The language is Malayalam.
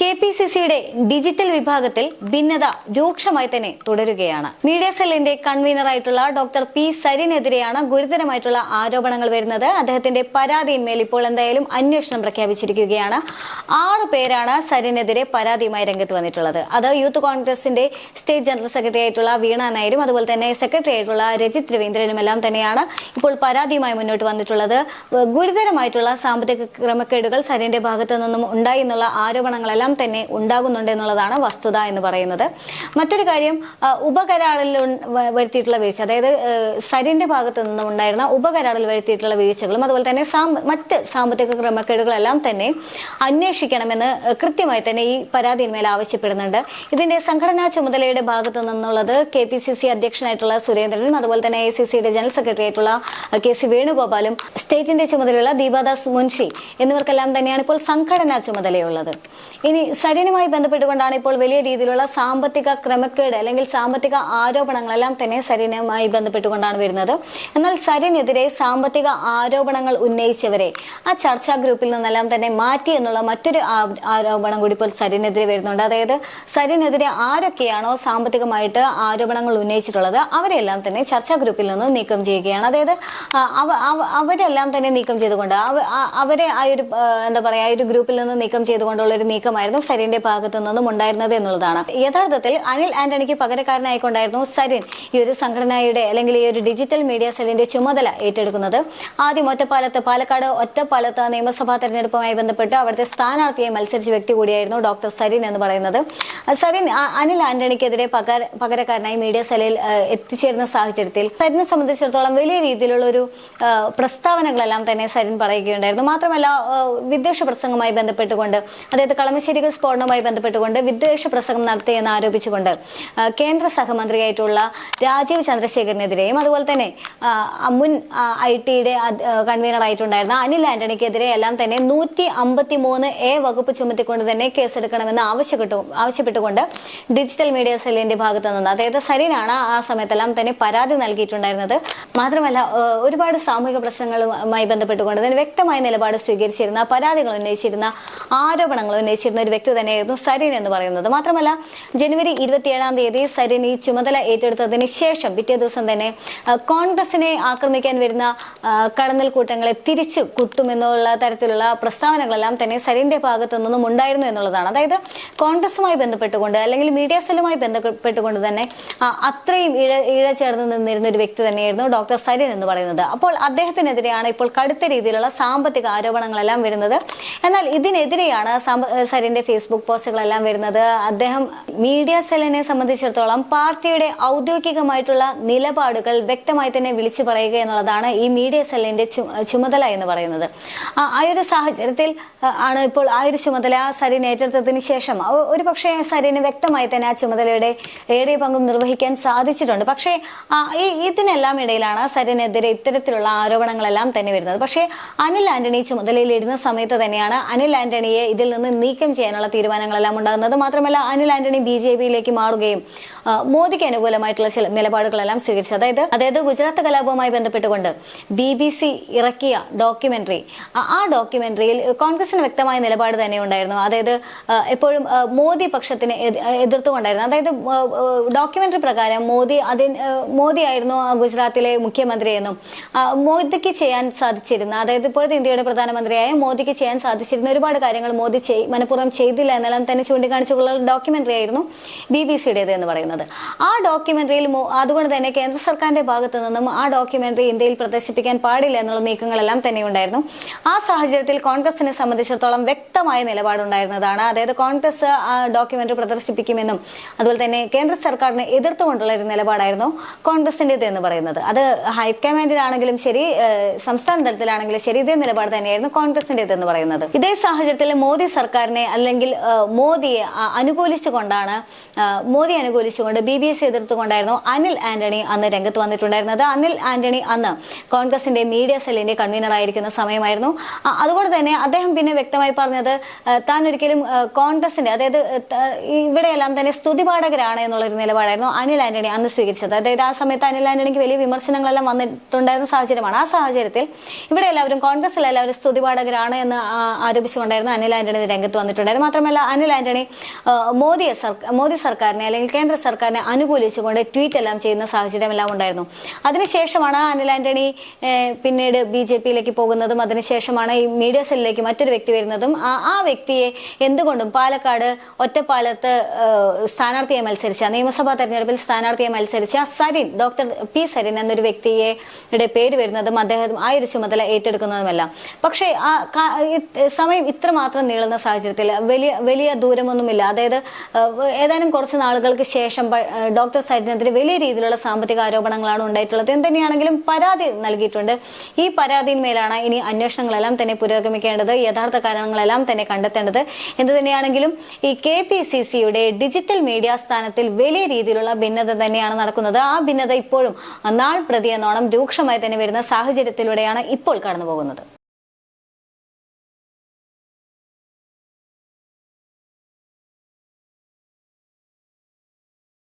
കെ പി സി സിയുടെ ഡിജിറ്റൽ വിഭാഗത്തിൽ ഭിന്നത രൂക്ഷമായി തന്നെ തുടരുകയാണ്. മീഡിയ സെല്ലിന്റെ കൺവീനറായിട്ടുള്ള ഡോക്ടർ പി സരിനെതിരെയാണ് ഗുരുതരമായിട്ടുള്ള ആരോപണങ്ങൾ വരുന്നത്. അദ്ദേഹത്തിന്റെ പരാതിയിന്മേൽ ഇപ്പോൾ എന്തായാലും അന്വേഷണം പ്രഖ്യാപിച്ചിരിക്കുകയാണ്. ആറ് പേരാണ് സരിനെതിരെ പരാതിയുമായി രംഗത്ത് വന്നിട്ടുള്ളത്. അത് യൂത്ത് കോൺഗ്രസിന്റെ സ്റ്റേറ്റ് ജനറൽ സെക്രട്ടറി ആയിട്ടുള്ള വീണ നായരും അതുപോലെ തന്നെ സെക്രട്ടറി ആയിട്ടുള്ള രജിത് രവീന്ദ്രനും എല്ലാം തന്നെയാണ് ഇപ്പോൾ പരാതിയുമായി മുന്നോട്ട് വന്നിട്ടുള്ളത്. ഗുരുതരമായിട്ടുള്ള സാമ്പത്തിക ക്രമക്കേടുകൾ സരിന്റെ ഭാഗത്തു നിന്നും ഉണ്ടായി എന്നുള്ള ആരോപണങ്ങളെല്ലാം തന്നെ ഉണ്ടാകുന്നുണ്ട് എന്നുള്ളതാണ് വസ്തുത എന്ന് പറയുന്നത്. മറ്റൊരു കാര്യം ഉപകരാളിൽ വരുത്തിയിട്ടുള്ള വീഴ്ച അതായത് സരിന്റെ ഭാഗത്ത് നിന്നും ഉണ്ടായിരുന്ന ഉപകരാറിൽ വരുത്തിയിട്ടുള്ള വീഴ്ചകളും അതുപോലെ തന്നെ മറ്റ് സാമ്പത്തിക ക്രമക്കേടുകളെല്ലാം തന്നെ അന്വേഷിക്കണമെന്ന് കൃത്യമായി തന്നെ ഈ പരാതിയിന്മേൽ ആവശ്യപ്പെടുന്നുണ്ട്. ഇതിന്റെ സംഘടനാ ചുമതലയുടെ ഭാഗത്ത് നിന്നുള്ളത് കെ പി സി സി അധ്യക്ഷനായിട്ടുള്ള സുരേന്ദ്രനും അതുപോലെ തന്നെ എ സി സിയുടെ ജനറൽ സെക്രട്ടറി ആയിട്ടുള്ള കെ സി വേണുഗോപാലും സ്റ്റേറ്റിന്റെ ചുമതലയുള്ള ദീപാദാസ് മുൻഷി എന്നിവർക്കെല്ലാം തന്നെയാണ് ഇപ്പോൾ സംഘടനാ ചുമതലയുള്ളത്. ഇനി സരിനുമായി ബന്ധപ്പെട്ടുകൊണ്ടാണ് ഇപ്പോൾ വലിയ രീതിയിലുള്ള സാമ്പത്തിക ക്രമക്കേട് അല്ലെങ്കിൽ സാമ്പത്തിക ആരോപണങ്ങളെല്ലാം തന്നെ സരിനുമായി ബന്ധപ്പെട്ടുകൊണ്ടാണ് വരുന്നത്. എന്നാൽ സരിനെതിരെ സാമ്പത്തിക ആരോപണങ്ങൾ ഉന്നയിച്ചവരെ ആ ചർച്ചാ ഗ്രൂപ്പിൽ നിന്നെല്ലാം തന്നെ മാറ്റി എന്നുള്ള മറ്റൊരു ആരോപണം കൂടി ഇപ്പോൾ സരിനെതിരെ വരുന്നുണ്ട്. അതായത് സരിനെതിരെ ആരൊക്കെയാണോ സാമ്പത്തികമായിട്ട് ആരോപണങ്ങൾ ഉന്നയിച്ചിട്ടുള്ളത് അവരെല്ലാം തന്നെ ചർച്ചാ ഗ്രൂപ്പിൽ നിന്ന് നീക്കം ചെയ്യുകയാണ്. അതായത് അവരെല്ലാം തന്നെ നീക്കം ചെയ്തുകൊണ്ട് അവരെ ആ ഒരു എന്താ പറയാ ആ ഒരു ഗ്രൂപ്പിൽ നിന്ന് നീക്കം ചെയ്തുകൊണ്ടുള്ള ഒരു നീക്കമായിരുന്നു സരിന്റെ ഭാഗത്തു നിന്നും ഉണ്ടായിരുന്നത് എന്നുള്ളതാണ്. യഥാർത്ഥത്തിൽ അനിൽ ആന്റണിക്ക് പകരക്കാരനായിക്കൊണ്ടായിരുന്നു സരിൻ ഈ ഒരു സംഘടനയുടെ അല്ലെങ്കിൽ ഈ ഒരു ഡിജിറ്റൽ മീഡിയ സെല്ലിന്റെ ചുമതല ഏറ്റെടുക്കുന്നത്. ആദ്യം ഒറ്റപ്പാലത്ത് പാലക്കാട് ഒറ്റപ്പാലത്ത് നിയമസഭാ തെരഞ്ഞെടുപ്പുമായി ബന്ധപ്പെട്ട് അവിടുത്തെ സ്ഥാനാർത്ഥിയെ മത്സരിച്ച വ്യക്തി കൂടിയായിരുന്നു ഡോക്ടർ സരിൻ എന്ന് പറയുന്നത്. സരിൻ അനിൽ ആന്റണിക്കെതിരെ പകര പകരക്കാരനായി മീഡിയ സെല്ലിൽ എത്തിച്ചേരുന്ന സാഹചര്യത്തിൽ സരിനെ സംബന്ധിച്ചിടത്തോളം വലിയ രീതിയിലുള്ള ഒരു പ്രസ്താവനകളെല്ലാം തന്നെ സരിൻ പറയുകയുണ്ടായിരുന്നു. മാത്രമല്ല വിദ്വേഷ പ്രസംഗവുമായി ബന്ധപ്പെട്ടുകൊണ്ട് അതായത് കളമശ്ശേരി സ്ഫോടനവുമായി ബന്ധപ്പെട്ടുകൊണ്ട് വിദ്വേഷ പ്രസംഗം നടത്തിയെന്ന് ആരോപിച്ചുകൊണ്ട് കേന്ദ്ര സഹമന്ത്രിയായിട്ടുള്ള രാജീവ് ചന്ദ്രശേഖരനെതിരെയും അതുപോലെ തന്നെ മുൻ ഐ ടിയുടെ കൺവീനർ ആയിട്ടുണ്ടായിരുന്ന അനിൽ ആന്റണിക്കെതിരെ എല്ലാം തന്നെ നൂറ്റി അമ്പത്തി മൂന്ന് എ വകുപ്പ് ചുമത്തിക്കൊണ്ട് തന്നെ കേസെടുക്കണമെന്ന് ആവശ്യപ്പെട്ടു ആവശ്യപ്പെട്ടുകൊണ്ട് ഡിജിറ്റൽ മീഡിയ സെല്ലിന്റെ ഭാഗത്തു നിന്ന് അതായത് സരീനാണ് ആ സമയത്തെല്ലാം തന്നെ പരാതി നൽകിയിട്ടുണ്ടായിരുന്നത്. മാത്രമല്ല ഒരുപാട് സാമൂഹിക പ്രശ്നങ്ങളുമായി ബന്ധപ്പെട്ടുകൊണ്ട് തന്നെ വ്യക്തമായ നിലപാട് സ്വീകരിച്ചിരുന്ന പരാതികൾ ഉന്നയിച്ചിരുന്ന ആരോപണങ്ങൾ ഉന്നയിച്ചിരുന്ന ഒരു വ്യക്തി തന്നെയായിരുന്നു സരിൻ എന്ന് പറയുന്നത്. മാത്രമല്ല ജനുവരി ഇരുപത്തിയേഴാം തീയതി സരിൻ ഈ ചുമതല ഏറ്റെടുത്തതിന് ശേഷം പിറ്റേ ദിവസം തന്നെ കോൺഗ്രസിനെ ആക്രമിക്കാൻ വരുന്ന കടന്നൽ കൂട്ടങ്ങളെ തിരിച്ചു കുത്തുമെന്നുള്ള തരത്തിലുള്ള പ്രസ്താവനകളെല്ലാം തന്നെ സരിന്റെ ഭാഗത്തു നിന്നും ഉണ്ടായിരുന്നു എന്നുള്ളതാണ്. അതായത് കോൺഗ്രസുമായി ബന്ധപ്പെട്ടുകൊണ്ട് അല്ലെങ്കിൽ മീഡിയ സെല്ലുമായി ബന്ധപ്പെട്ടുകൊണ്ട് തന്നെ അത്രയും ഇഴ ഇഴ ചേർന്ന് നിന്നിരുന്ന ഒരു വ്യക്തി തന്നെയായിരുന്നു ഡോക്ടർ സരിൻ എന്ന് പറയുന്നത്. അപ്പോൾ അദ്ദേഹത്തിനെതിരെയാണ് ഇപ്പോൾ കടുത്ത രീതിയിലുള്ള സാമ്പത്തിക ആരോപണങ്ങളെല്ലാം വരുന്നത്. എന്നാൽ ഇതിനെതിരെയാണ് സാമ്പ- ഏഹ് ഫേസ്ബുക്ക് പോസ്റ്റുകളെല്ലാം വരുന്നത് അദ്ദേഹം മീഡിയ സെല്ലിനെ സംബന്ധിച്ചിടത്തോളം പാർട്ടിയുടെ ഔദ്യോഗികമായിട്ടുള്ള നിലപാടുകൾ വ്യക്തമായി തന്നെ വിളിച്ചു പറയുക എന്നുള്ളതാണ് ഈ മീഡിയ സെല്ലിന്റെ ചുമതല എന്ന് പറയുന്നത്. ആ ഒരു സാഹചര്യത്തിൽ ആണ് ഇപ്പോൾ ആ ഒരു ചുമതല സരിൻ ഏറ്റെടുത്തതിന് ശേഷം ഒരു പക്ഷേ സരിന് വ്യക്തമായി തന്നെ ആ ചുമതലയുടെ ഏറിയ പങ്കും നിർവഹിക്കാൻ സാധിച്ചിട്ടുണ്ട്. പക്ഷേ ഇതിനെല്ലാം ഇടയിലാണ് സരിനെതിരെ ഇത്തരത്തിലുള്ള ആരോപണങ്ങളെല്ലാം തന്നെ വരുന്നത്. പക്ഷേ അനിൽ ആന്റണി ചുമതലയിലിരുന്ന സമയത്ത് തന്നെയാണ് അനിൽ ആന്റണിയെ ഇതിൽ നിന്ന് നീക്കം ചെയ്യാനുള്ള തീരുമാനങ്ങളെല്ലാം ഉണ്ടാകുന്നത്. മാത്രമല്ല അനിൽ ആന്റണി ബി ജെ പിയിലേക്ക് മാറുകയും മോദിക്ക് അനുകൂലമായിട്ടുള്ള ചില നിലപാടുകളെല്ലാം സ്വീകരിച്ചു. അതായത് അതായത് ഗുജറാത്ത് കലാപവുമായി ബന്ധപ്പെട്ടുകൊണ്ട് ബി ബി സി ഇറക്കിയ ഡോക്യുമെന്ററി ആ ഡോക്യുമെന്ററിയിൽ കോൺഗ്രസിന് വ്യക്തമായ നിലപാട് തന്നെ ഉണ്ടായിരുന്നു അതായത് എപ്പോഴും മോദി പക്ഷത്തിനെ എതി- എതിർത്തുകൊണ്ടായിരുന്നു. അതായത് ഡോക്യുമെന്ററി പ്രകാരം മോദി അതിന് ആ, മോദി ആയിരുന്നു ആ ഗുജറാത്തിലെ മുഖ്യമന്ത്രി എന്നും മോദിക്ക് ചെയ്യാൻ സാധിച്ചിരുന്ന അതായത് ഇപ്പോഴത്തെ ഇന്ത്യയുടെ പ്രധാനമന്ത്രിയായ മോദിക്ക് ചെയ്യാൻ സാധിച്ചിരുന്ന ഒരുപാട് കാര്യങ്ങൾ മോദി ചെയ് മനഃപൂർവം ചെയ്തില്ല എന്നെല്ലാം തന്നെ ചൂണ്ടിക്കാണിച്ചുള്ള ഡോക്യുമെന്ററി ആയിരുന്നു ബി ബി സിയുടേത് എന്ന് പറയുന്നത്. ആ ഡോക്യുമെന്ററിയിൽ അതുകൊണ്ട് തന്നെ കേന്ദ്ര സർക്കാരിന്റെ ഭാഗത്തു നിന്നും ആ ഡോക്യുമെന്ററി ഇന്ത്യയിൽ പ്രദർശിപ്പിക്കാൻ പാടില്ല എന്നുള്ള നീക്കങ്ങളെല്ലാം തന്നെ ഉണ്ടായിരുന്നു. ആ സാഹചര്യത്തിൽ കോൺഗ്രസിനെ സംബന്ധിച്ചിടത്തോളം വ്യക്തമായ നിലപാടുണ്ടായിരുന്നതാണ്. അതായത് കോൺഗ്രസ് ആ ഡോക്യുമെന്ററി പ്രദർശിപ്പിക്കുമെന്നും അതുപോലെ തന്നെ കേന്ദ്ര സർക്കാരിനെ എതിർത്തുകൊണ്ടുള്ള ഒരു നിലപാടായിരുന്നു കോൺഗ്രസിന്റേത് എന്ന് പറയുന്നത്. അത് ഹൈക്കമാൻഡിലാണെങ്കിലും ശരി സംസ്ഥാന തലത്തിലാണെങ്കിലും ശരി ഇതേ നിലപാട് തന്നെയായിരുന്നു കോൺഗ്രസിന്റേത് എന്ന് പറയുന്നത്. ഇതേ സാഹചര്യത്തിൽ മോദി സർക്കാരിനെ അല്ലെങ്കിൽ മോദിയെ അനുകൂലിച്ചുകൊണ്ടാണ് മോദി അനുകൂലിച്ചുകൊണ്ട് ബി ബി എസ് എതിർത്തുകൊണ്ടായിരുന്നു അനിൽ ആന്റണി അന്ന് രംഗത്ത് വന്നിട്ടുണ്ടായിരുന്നത്. അനിൽ ആന്റണി അന്ന് കോൺഗ്രസിന്റെ മീഡിയ സെല്ലിന്റെ കൺവീനർ ആയിരിക്കുന്ന സമയമായിരുന്നു. അതുകൊണ്ട് തന്നെ അദ്ദേഹം പിന്നെ വ്യക്തമായി പറഞ്ഞത് താൻ ഒരിക്കലും കോൺഗ്രസിന്റെ അതായത് ഇവിടെയെല്ലാം തന്നെ സ്തുതിപാഠകരാണ് എന്നുള്ളൊരു നിലപാടായിരുന്നു അനിൽ ആന്റണി അന്ന് സ്വീകരിച്ചത്. അതായത് ആ സമയത്ത് അനിൽ ആന്റണിക്ക് വലിയ വിമർശനങ്ങളെല്ലാം വന്നിട്ടുണ്ടായിരുന്ന സാഹചര്യമാണ്. ആ സാഹചര്യത്തിൽ ഇവിടെ എല്ലാവരും കോൺഗ്രസിൽ എല്ലാവരും സ്തുതിപാഠകരാണ് എന്ന് ആരോപിച്ചുകൊണ്ടായിരുന്നു അനിൽ ആന്റണി രംഗത്ത് വന്നിട്ടുണ്ടായിരുന്നത്. ഉണ്ടായത് മാത്രമല്ല അനിൽ ആന്റണി മോദിയെ മോദി സർക്കാരിനെ അല്ലെങ്കിൽ കേന്ദ്ര സർക്കാരിനെ അനുകൂലിച്ചുകൊണ്ട് ട്വീറ്റ് എല്ലാം ചെയ്യുന്ന സാഹചര്യം എല്ലാം ഉണ്ടായിരുന്നു. അതിനുശേഷമാണ് അനിൽ ആന്റണി പിന്നീട് ബി ജെ പിയിലേക്ക് പോകുന്നതും അതിനുശേഷമാണ് ഈ മീഡിയ സെല്ലിലേക്ക് മറ്റൊരു വ്യക്തി വരുന്നതും. ആ വ്യക്തിയെ എന്തുകൊണ്ടും പാലക്കാട് ഒറ്റപ്പാലത്ത് സ്ഥാനാർത്ഥിയെ മത്സരിച്ച നിയമസഭാ തെരഞ്ഞെടുപ്പിൽ സ്ഥാനാർത്ഥിയെ മത്സരിച്ച സരിൻ ഡോക്ടർ പി സരിൻ എന്നൊരു വ്യക്തിയെ പേര് വരുന്നതും അദ്ദേഹം ആ ഒരു ചുമതല ഏറ്റെടുക്കുന്നതുമല്ല. പക്ഷേ ആ സമയം ഇത്രമാത്രം നീളുന്ന സാഹചര്യത്തിൽ വലിയ വലിയ ദൂരമൊന്നുമില്ല. അതായത് ഏതാനും കുറച്ച് നാളുകൾക്ക് ശേഷം ഡോക്ടർ സരിനെതിരെ വലിയ രീതിയിലുള്ള സാമ്പത്തിക ആരോപണങ്ങളാണ് ഉണ്ടായിട്ടുള്ളത്. എന്തുതന്നെയാണെങ്കിലും പരാതി നൽകിയിട്ടുണ്ട്. ഈ പരാതിയിന്മേലാണ് ഇനി അന്വേഷണങ്ങളെല്ലാം തന്നെ പുരോഗമിക്കേണ്ടത് യഥാർത്ഥ കാരണങ്ങളെല്ലാം തന്നെ കണ്ടെത്തേണ്ടത്. എന്ത് തന്നെയാണെങ്കിലും ഈ കെ പി സി സിയുടെ ഡിജിറ്റൽ മീഡിയ സ്ഥാനത്തിൽ വലിയ രീതിയിലുള്ള ഭിന്നത തന്നെയാണ് നടക്കുന്നത്. ആ ഭിന്നത ഇപ്പോഴും നാൾ പ്രതി എന്നോണം രൂക്ഷമായി തന്നെ വരുന്ന സാഹചര്യത്തിലൂടെയാണ് ഇപ്പോൾ കടന്നു പോകുന്നത്